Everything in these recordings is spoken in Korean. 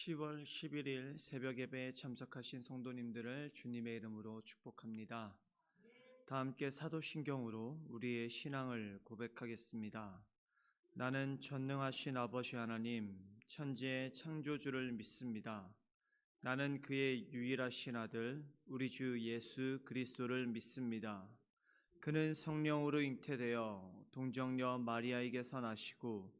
10월 11일 새벽 예배에 참석하신 성도님들을 주님의 이름으로 축복합니다. 다 함께 사도신경으로 우리의 신앙을 고백하겠습니다. 나는 전능하신 아버지 하나님, 천지의 창조주를 믿습니다. 나는 그의 유일하신 아들, 우리 주 예수 그리스도를 믿습니다. 그는 성령으로 잉태되어 동정녀 마리아에게서 나시고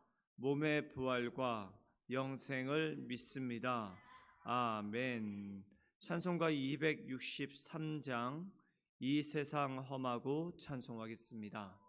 몸의 부활과 영생을 믿습니다. 아멘. 찬송가 263장 이 세상 험하고 찬송하겠습니다.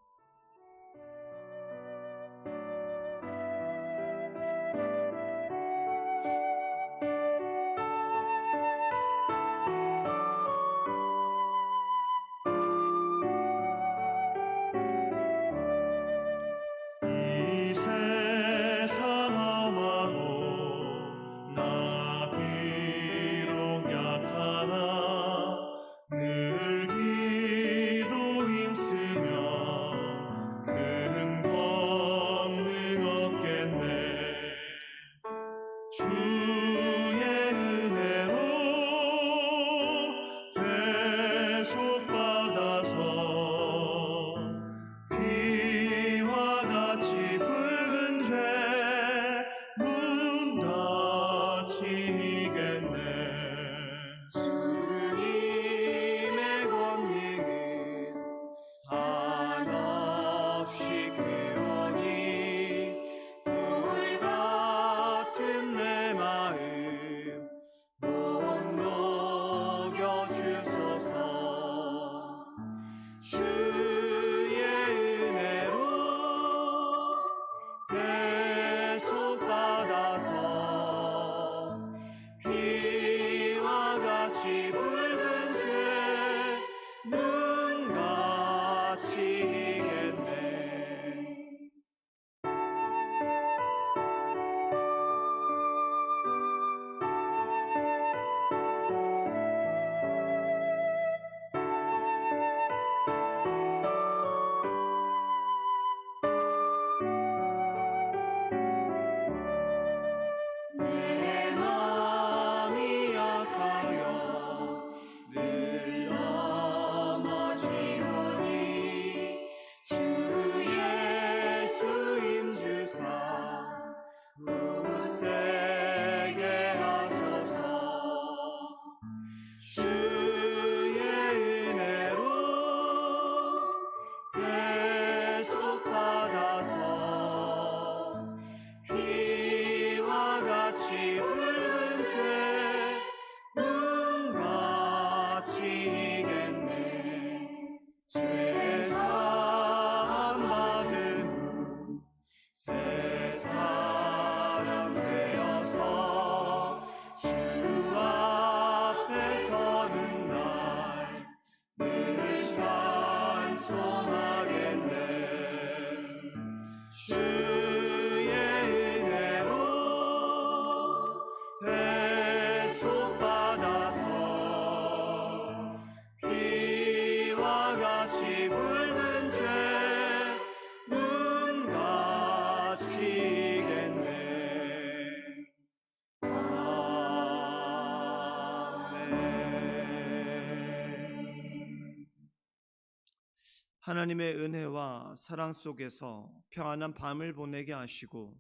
하나님의 은혜와 사랑 속에서 평안한 밤을 보내게 하시고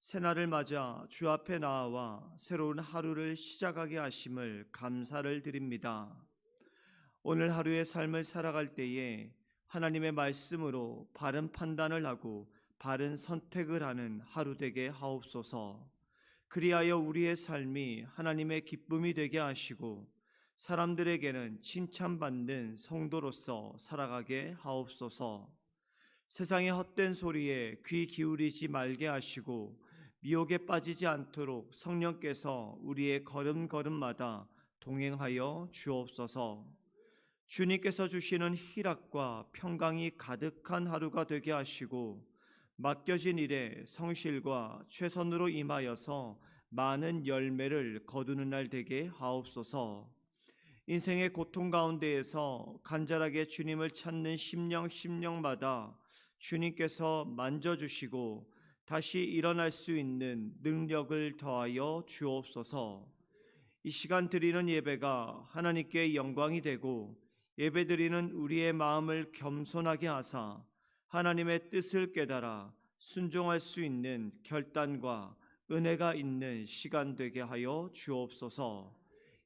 새날을 맞아 주 앞에 나와 새로운 하루를 시작하게 하심을 감사를 드립니다. 오늘 하루의 삶을 살아갈 때에 하나님의 말씀으로 바른 판단을 하고 바른 선택을 하는 하루 되게 하옵소서. 그리하여 우리의 삶이 하나님의 기쁨이 되게 하시고 사람들에게는 칭찬받는 성도로서 살아가게 하옵소서. 세상의 헛된 소리에 귀 기울이지 말게 하시고 미혹에 빠지지 않도록 성령께서 우리의 걸음걸음마다 동행하여 주옵소서. 주님께서 주시는 희락과 평강이 가득한 하루가 되게 하시고 맡겨진 일에 성실과 최선으로 임하여서 많은 열매를 거두는 날 되게 하옵소서. 인생의 고통 가운데에서 간절하게 주님을 찾는 심령 심령마다 주님께서 만져주시고 다시 일어날 수 있는 능력을 더하여 주옵소서. 이 시간 드리는 예배가 하나님께 영광이 되고 예배 드리는 우리의 마음을 겸손하게 하사 하나님의 뜻을 깨달아 순종할 수 있는 결단과 은혜가 있는 시간 되게 하여 주옵소서.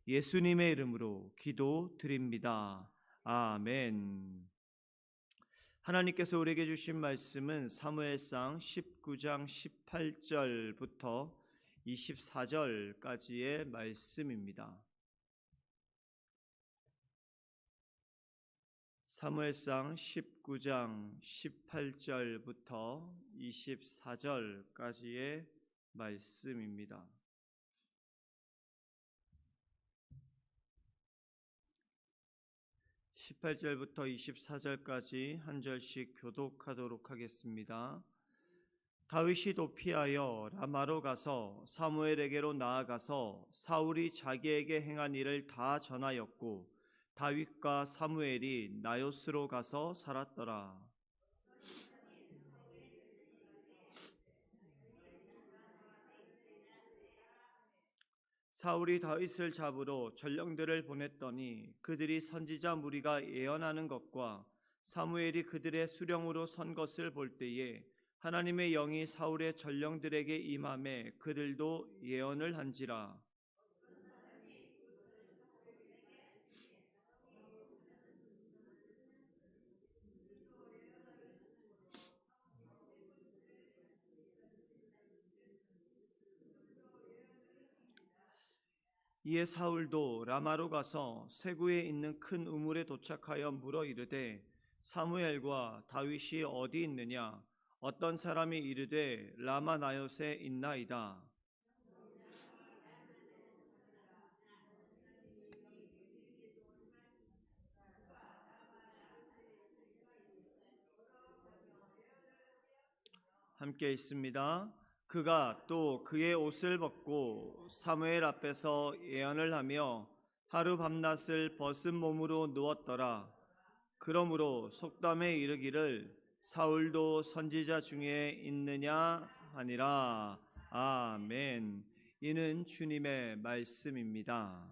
예수님의 이름으로 기도 드립니다. 아멘. 하나님께서 우리에게 주신 말씀은 사무엘상 19장 18절부터 24절까지의 말씀입니다. 사무엘상 19장 18절부터 24절까지의 말씀입니다. (18절부터 24절까지) 한 절씩 교독하도록 하겠습니다. 다윗이 도피하여 라마로 가서 사무엘에게로 나아가서 사울이 자기에게 행한 일을 다 전하였고 다윗과 사무엘이 나요스로 가서 살았더라. 사울이 다윗을 잡으러 전령들을 보냈더니 그들이 선지자 무리가 예언하는 것과 사무엘이 그들의 수령으로 선 것을 볼 때에 하나님의 영이 사울의 전령들에게 임함에 그들도 예언을 한지라 이에 사울도 라마로 가서 세구에 있는 큰 우물에 도착하여 물어 이르되 사무엘과 다윗이 어디 있느냐 어떤 사람이 이르되 라마 나요세 있나이다 함께 있습니다. 그가 또 그의 옷을 벗고 사무엘 앞에서 예언을 하며 하루 밤낮을 벗은 몸으로 누웠더라. 그러므로 속담에 이르기를 사울도 선지자 중에 있느냐 하니라. 아멘. 이는 주님의 말씀입니다.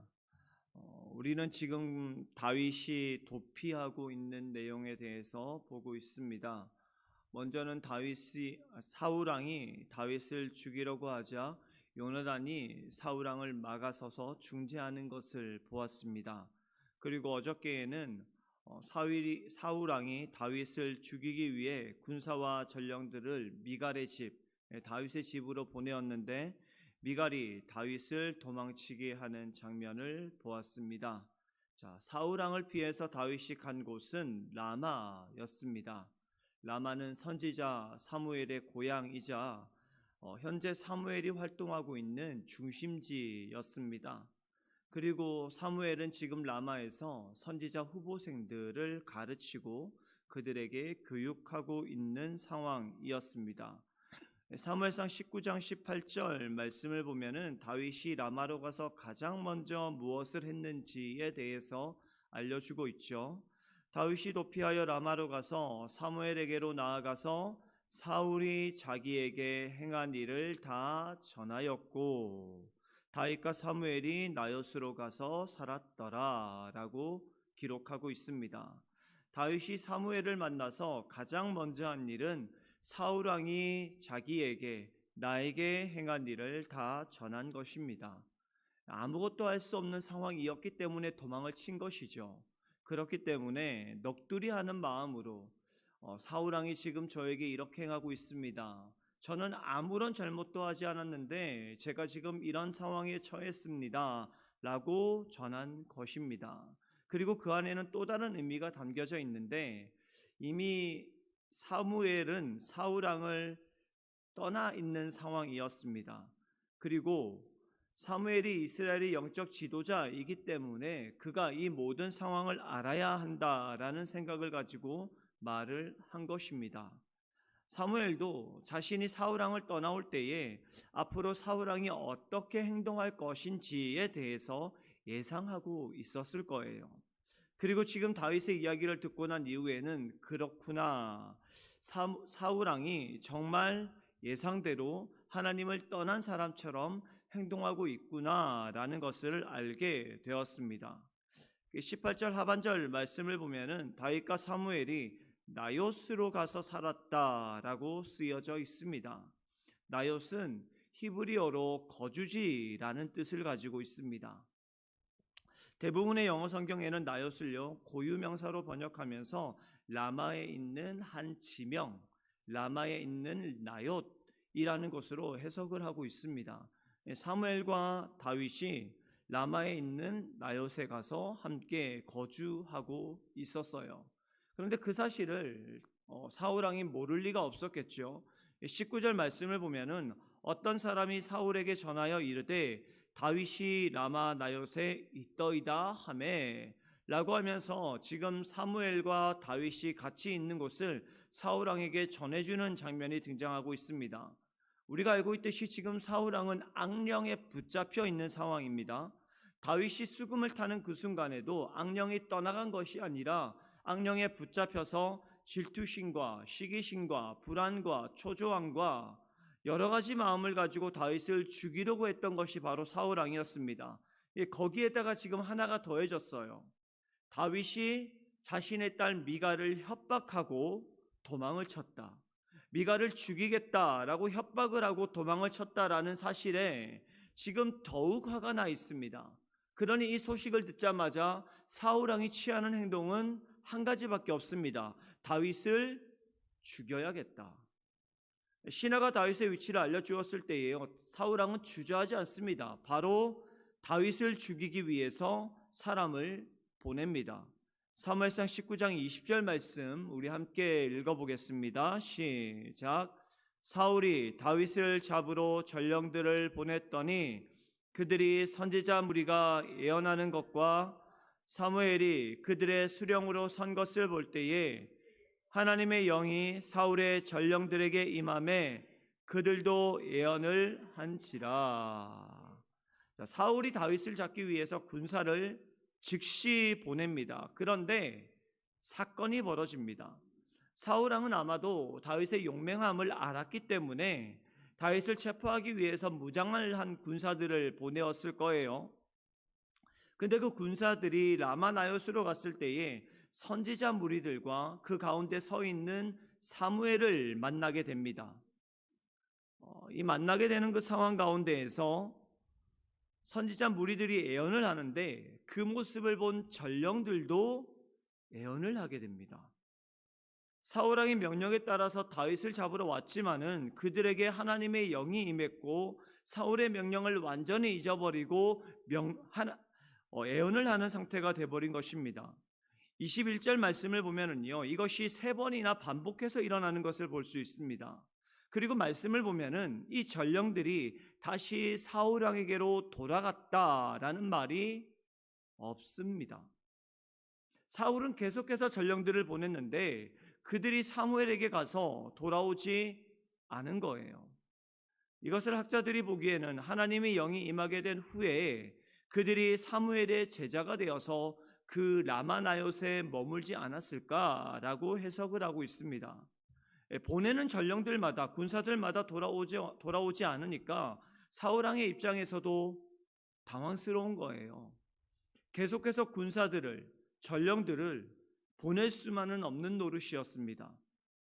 어, 우리는 지금 다윗이 도피하고 있는 내용에 대해서 보고 있습니다. 먼저는 다윗이 사울 왕이 다윗을 죽이려고 하자 요나단이 사울 왕을 막아서서 중재하는 것을 보았습니다. 그리고 어저께에는 어, 사울이 사울 왕이 다윗을 죽이기 위해 군사와 전령들을 미갈의 집 예, 다윗의 집으로 보내었는데 미갈이 다윗을 도망치게 하는 장면을 보았습니다. 자, 사울 왕을 피해서 다윗이 간 곳은 라마였습니다. 라마는 선지자 사무엘의 고향이자 어, 현재 사무엘이 활동하고 있는 중심지였습니다. 그리고 사무엘은 지금 라마에서 선지자 후보생들을 가르치고 그들에게 교육하고 있는 상황이었습니다. 사무엘상 19장 18절 말씀을 보면은 다윗이 라마로 가서 가장 먼저 무엇을 했는지에 대해서 알려주고 있죠. 다윗이 도피하여 라마로 가서 사무엘에게로 나아가서 사울이 자기에게 행한 일을 다 전하였고 다윗과 사무엘이 나요스로 가서 살았더라라고 기록하고 있습니다. 다윗이 사무엘을 만나서 가장 먼저 한 일은 사울 왕이 자기에게 나에게 행한 일을 다 전한 것입니다. 아무것도 할 수 없는 상황이었기 때문에 도망을 친 것이죠. 그렇기 때문에 넋두리 하는 마음으로 어, 사울 왕이 지금 저에게 이렇게 행하고 있습니다. 저는 아무런 잘못도 하지 않았는데 제가 지금 이런 상황에 처했습니다. 라고 전한 것입니다. 그리고 그 안에는 또 다른 의미가 담겨져 있는데 이미 사무엘은 사울 왕을 떠나 있는 상황이었습니다. 그리고 사무엘이 이스라엘의 영적 지도자이기 때문에 그가 이 모든 상황을 알아야 한다라는 생각을 가지고 말을 한 것입니다. 사무엘도 자신이 사울왕을 떠나올 때에 앞으로 사울왕이 어떻게 행동할 것인지에 대해서 예상하고 있었을 거예요. 그리고 지금 다윗의 이야기를 듣고 난 이후에는 그렇구나. 사, 사울왕이 정말 예상대로 하나님을 떠난 사람처럼 행동하고 있구나라는 것을 알게 되었습니다. 18절 하반절 말씀을 보면은 다윗과 사무엘이 나요스로 가서 살았다라고 쓰여져 있습니다. 나요스는 히브리어로 거주지라는 뜻을 가지고 있습니다. 대부분의 영어 성경에는 나요스를요 고유 명사로 번역하면서 라마에 있는 한 지명, 라마에 있는 나요이라는 것으로 해석을 하고 있습니다. 예, 사무엘과 다윗이 라마에 있는 나요스에 가서 함께 거주하고 있었어요. 그런데 그 사실을 어, 사울 왕이 모를 리가 없었겠죠. 19절 말씀을 보면은 어떤 사람이 사울에게 전하여 이르되 다윗이 라마 나요세 있더이다 하매 라고 하면서 지금 사무엘과 다윗이 같이 있는 곳을 사울 왕에게 전해 주는 장면이 등장하고 있습니다. 우리가 알고 있듯이 지금 사울 왕은 악령에 붙잡혀 있는 상황입니다. 다윗이 수금을 타는 그 순간에도 악령이 떠나간 것이 아니라 악령에 붙잡혀서 질투심과 시기심과 불안과 초조함과 여러 가지 마음을 가지고 다윗을 죽이려고 했던 것이 바로 사울 왕이었습니다. 예, 거기에다가 지금 하나가 더해졌어요. 다윗이 자신의 딸 미가를 협박하고 도망을 쳤다. 미가를 죽이겠다라고 협박을 하고 도망을 쳤다라는 사실에 지금 더욱 화가 나 있습니다. 그러니 이 소식을 듣자마자 사울 왕이 취하는 행동은 한 가지밖에 없습니다. 다윗을 죽여야겠다. 신하가 다윗의 위치를 알려주었을 때에요. 사울 왕은 주저하지 않습니다. 바로 다윗을 죽이기 위해서 사람을 보냅니다. 사무엘상 19장 20절 말씀 우리 함께 읽어보겠습니다. 시작. 사울이 다윗을 잡으러 전령들을 보냈더니 그들이 선지자 무리가 예언하는 것과 사무엘이 그들의 수령으로 선 것을 볼 때에 하나님의 영이 사울의 전령들에게 임함에 그들도 예언을 한지라. 자, 사울이 다윗을 잡기 위해서 군사를 즉시 보냅니다. 그런데 사건이 벌어집니다. 사울 왕은 아마도 다윗의 용맹함을 알았기 때문에 다윗을 체포하기 위해서 무장을 한 군사들을 보내었을 거예요. 근데 그 군사들이 라마나요스로 갔을 때에 선지자 무리들과 그 가운데 서 있는 사무엘을 만나게 됩니다. 어, 이 만나게 되는 그 상황 가운데에서 선지자 무리들이 예언을 하는데 그 모습을 본 전령들도 예언을 하게 됩니다. 사울 왕의 명령에 따라서 다윗을 잡으러 왔지만은 그들에게 하나님의 영이 임했고 사울의 명령을 완전히 잊어버리고 명 하나 어, 예언을 하는 상태가 돼 버린 것입니다. 21절 말씀을 보면은요. 이것이 세 번이나 반복해서 일어나는 것을 볼 수 있습니다. 그리고 말씀을 보면은 이 전령들이 다시 사울 왕에게로 돌아갔다라는 말이 없습니다. 사울은 계속해서 전령들을 보냈는데 그들이 사무엘에게 가서 돌아오지 않은 거예요. 이것을 학자들이 보기에는 하나님의 영이 임하게 된 후에 그들이 사무엘의 제자가 되어서 그 라마나요스에 머물지 않았을까라고 해석을 하고 있습니다. 예, 보내는 전령들마다 군사들마다 돌아오지 돌아오지 않으니까 사울 왕의 입장에서도 당황스러운 거예요. 계속해서 군사들을 전령들을 보낼 수만은 없는 노릇이었습니다.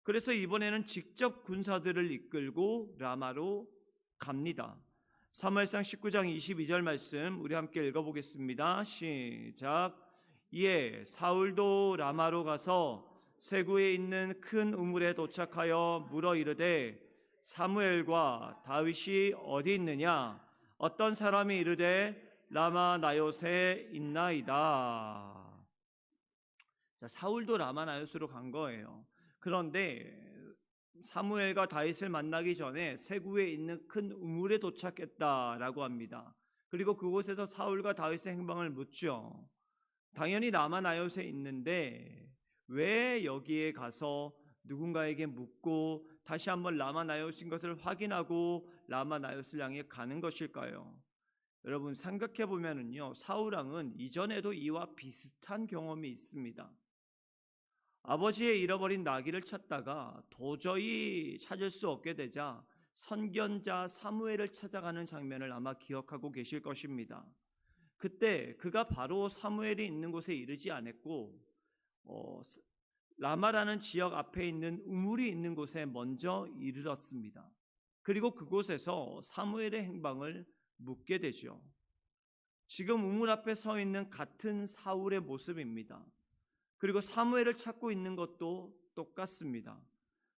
그래서 이번에는 직접 군사들을 이끌고 라마로 갑니다. 사무엘상 19장 22절 말씀 우리 함께 읽어보겠습니다. 시작. 이에 사울도 라마로 가서 세구에 있는 큰 우물에 도착하여 물어 이르되 사무엘과 다윗이 어디 있느냐? 어떤 사람이 이르되 라마 나요세 있나이다. 자, 사울도 라마 나요스로 간 거예요. 그런데 사무엘과 다윗을 만나기 전에 세구에 있는 큰 우물에 도착했다라고 합니다. 그리고 그곳에서 사울과 다윗의 행방을 묻죠. 당연히 라마 나요스에 있는데 왜 여기에 가서 누군가에게 묻고 다시 한번 라마나요스인 것을 확인하고 라마나요스를 향해 가는 것일까요? 여러분 생각해 보면은요 사울 왕은 이전에도 이와 비슷한 경험이 있습니다. 아버지의 잃어버린 나귀를 찾다가 도저히 찾을 수 없게 되자 선견자 사무엘을 찾아가는 장면을 아마 기억하고 계실 것입니다. 그때 그가 바로 사무엘이 있는 곳에 이르지 않았고 어, 라마라는 지역 앞에 있는 우물이 있는 곳에 먼저 이르렀습니다. 그리고 그곳에서 사무엘의 행방을 묻게 되죠. 지금 우물 앞에 서 있는 같은 사울의 모습입니다. 그리고 사무엘을 찾고 있는 것도 똑같습니다.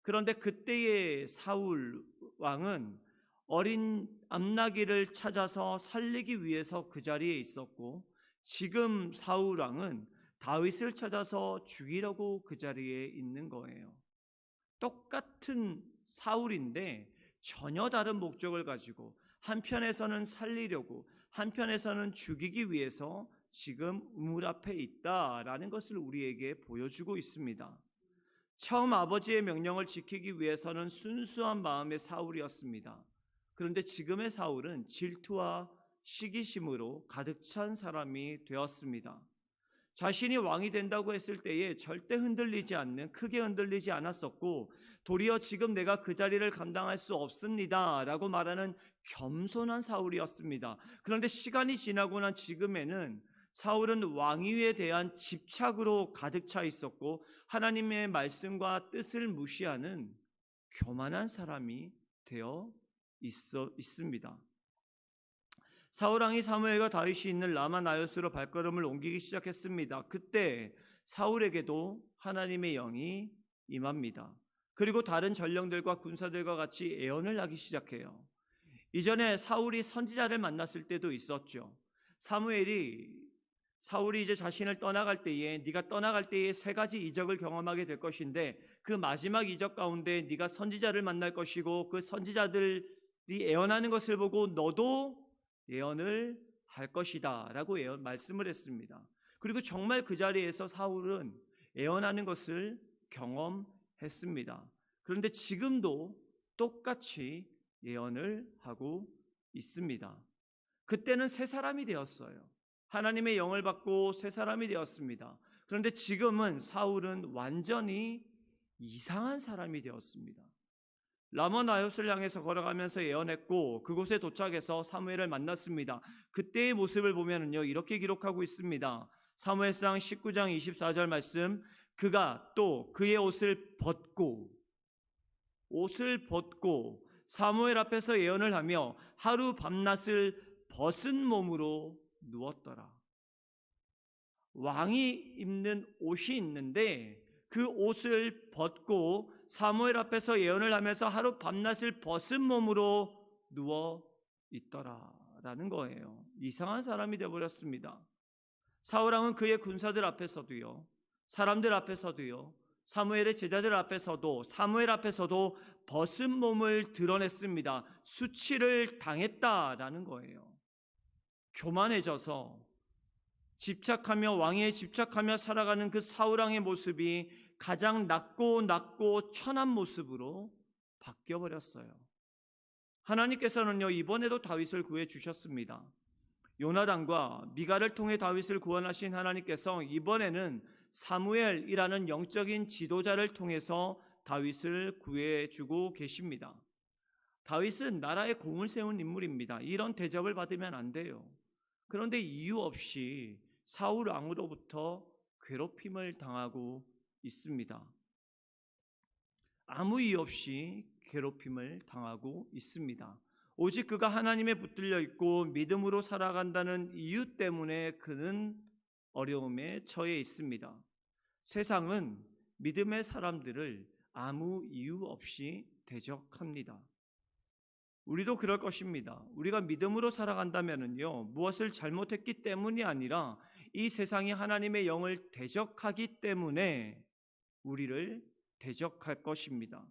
그런데 그때의 사울 왕은 어린 암나기를 찾아서 살리기 위해서 그 자리에 있었고 지금 사울 왕은 다윗을 찾아서 죽이려고 그 자리에 있는 거예요. 똑같은 사울인데 전혀 다른 목적을 가지고 한편에서는 살리려고 한편에서는 죽이기 위해서 지금 우물 앞에 있다라는 것을 우리에게 보여주고 있습니다. 처음 아버지의 명령을 지키기 위해서는 순수한 마음의 사울이었습니다. 그런데 지금의 사울은 질투와 시기심으로 가득 찬 사람이 되었습니다. 자신이 왕이 된다고 했을 때에 절대 흔들리지 않는 크게 흔들리지 않았었고 도리어 지금 내가 그 자리를 감당할 수 없습니다 라고 말하는 겸손한 사울이었습니다. 그런데 시간이 지나고 난 지금에는 사울은 왕위에 대한 집착으로 가득 차 있었고 하나님의 말씀과 뜻을 무시하는 교만한 사람이 되어 있어 있습니다. 사울 왕이 사무엘과 다윗이 있는 라마 나요스로 발걸음을 옮기기 시작했습니다. 그때 사울에게도 하나님의 영이 임합니다. 그리고 다른 전령들과 군사들과 같이 애언을 하기 시작해요. 이전에 사울이 선지자를 만났을 때도 있었죠. 사무엘이 사울이 이제 자신을 떠나갈 때에 네가 떠나갈 때에 세 가지 이적을 경험하게 될 것인데 그 마지막 이적 가운데 네가 선지자를 만날 것이고 그 선지자들이 애언하는 것을 보고 너도 예언을 할 것이다 라고 예언 말씀을 했습니다. 그리고 정말 그 자리에서 사울은 예언하는 것을 경험했습니다. 그런데 지금도 똑같이 예언을 하고 있습니다. 그때는 새 사람이 되었어요. 하나님의 영을 받고 새 사람이 되었습니다. 그런데 지금은 사울은 완전히 이상한 사람이 되었습니다. 라모나요스를 향해서 걸어가면서 예언했고 그곳에 도착해서 사무엘을 만났습니다. 그때의 모습을 보면은요 이렇게 기록하고 있습니다. 사무엘상 19장 24절 말씀 그가 또 그의 옷을 벗고 옷을 벗고 사무엘 앞에서 예언을 하며 하루 밤낮을 벗은 몸으로 누웠더라. 왕이 입는 옷이 있는데 그 옷을 벗고 사무엘 앞에서 예언을 하면서 하루 밤낮을 벗은 몸으로 누워 있더라라는 거예요. 이상한 사람이 되어 버렸습니다. 사울 왕은 그의 군사들 앞에서도요. 사람들 앞에서도요. 사무엘의 제자들 앞에서도 사무엘 앞에서도 벗은 몸을 드러냈습니다. 수치를 당했다라는 거예요. 교만해져서 집착하며 왕에 집착하며 살아가는 그 사울 왕의 모습이 가장 낮고 낮고 천한 모습으로 바뀌어 버렸어요. 하나님께서는요 이번에도 다윗을 구해 주셨습니다. 요나단과 미가를 통해 다윗을 구원하신 하나님께서 이번에는 사무엘이라는 영적인 지도자를 통해서 다윗을 구해 주고 계십니다. 다윗은 나라의 공을 세운 인물입니다. 이런 대접을 받으면 안 돼요. 그런데 이유 없이 사울 왕으로부터 괴롭힘을 당하고 있습니다. 아무 이유 없이 괴롭힘을 당하고 있습니다. 오직 그가 하나님에 붙들려 있고 믿음으로 살아간다는 이유 때문에 그는 어려움에 처해 있습니다. 세상은 믿음의 사람들을 아무 이유 없이 대적합니다. 우리도 그럴 것입니다. 우리가 믿음으로 살아간다면요, 무엇을 잘못했기 때문이 아니라 이 세상이 하나님의 영을 대적하기 때문에 우리를 대적할 것입니다.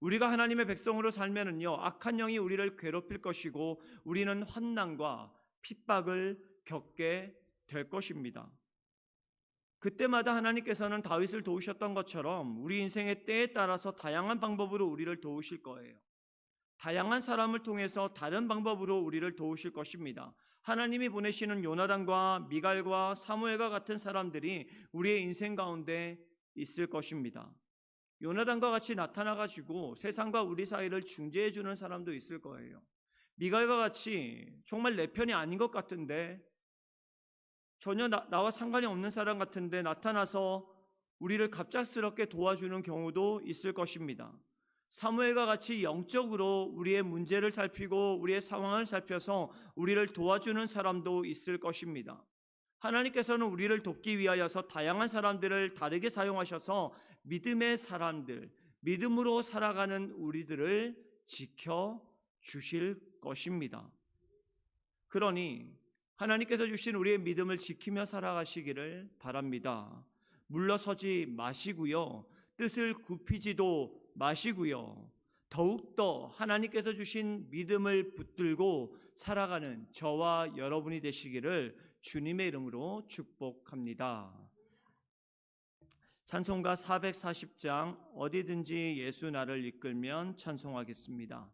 우리가 하나님의 백성으로 살면은요, 악한 영이 우리를 괴롭힐 것이고, 우리는 환난과 핍박을 겪게 될 것입니다. 그때마다 하나님께서는 다윗을 도우셨던 것처럼 우리 인생의 때에 따라서 다양한 방법으로 우리를 도우실 거예요. 다양한 사람을 통해서 다른 방법으로 우리를 도우실 것입니다. 하나님이 보내시는 요나단과 미갈과 사무엘과 같은 사람들이 우리의 인생 가운데 있을 것입니다. 요나단과 같이 나타나 가지고 세상과 우리 사이를 중재해 주는 사람도 있을 거예요. 미갈과 같이 정말 내 편이 아닌 것 같은데 전혀 나, 나와 상관이 없는 사람 같은데 나타나서 우리를 갑작스럽게 도와주는 경우도 있을 것입니다. 사무엘과 같이 영적으로 우리의 문제를 살피고 우리의 상황을 살펴서 우리를 도와주는 사람도 있을 것입니다. 하나님께서는 우리를 돕기 위하여서 다양한 사람들을 다르게 사용하셔서 믿음의 사람들, 믿음으로 살아가는 우리들을 지켜 주실 것입니다. 그러니 하나님께서 주신 우리의 믿음을 지키며 살아가시기를 바랍니다. 물러서지 마시고요. 뜻을 굽히지도 마시고요. 더욱더 하나님께서 주신 믿음을 붙들고 살아가는 저와 여러분이 되시기를 주님의 이름으로 축복합니다. 찬송가 440장 어디든지 예수 나를 이끌면 찬송하겠습니다.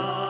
가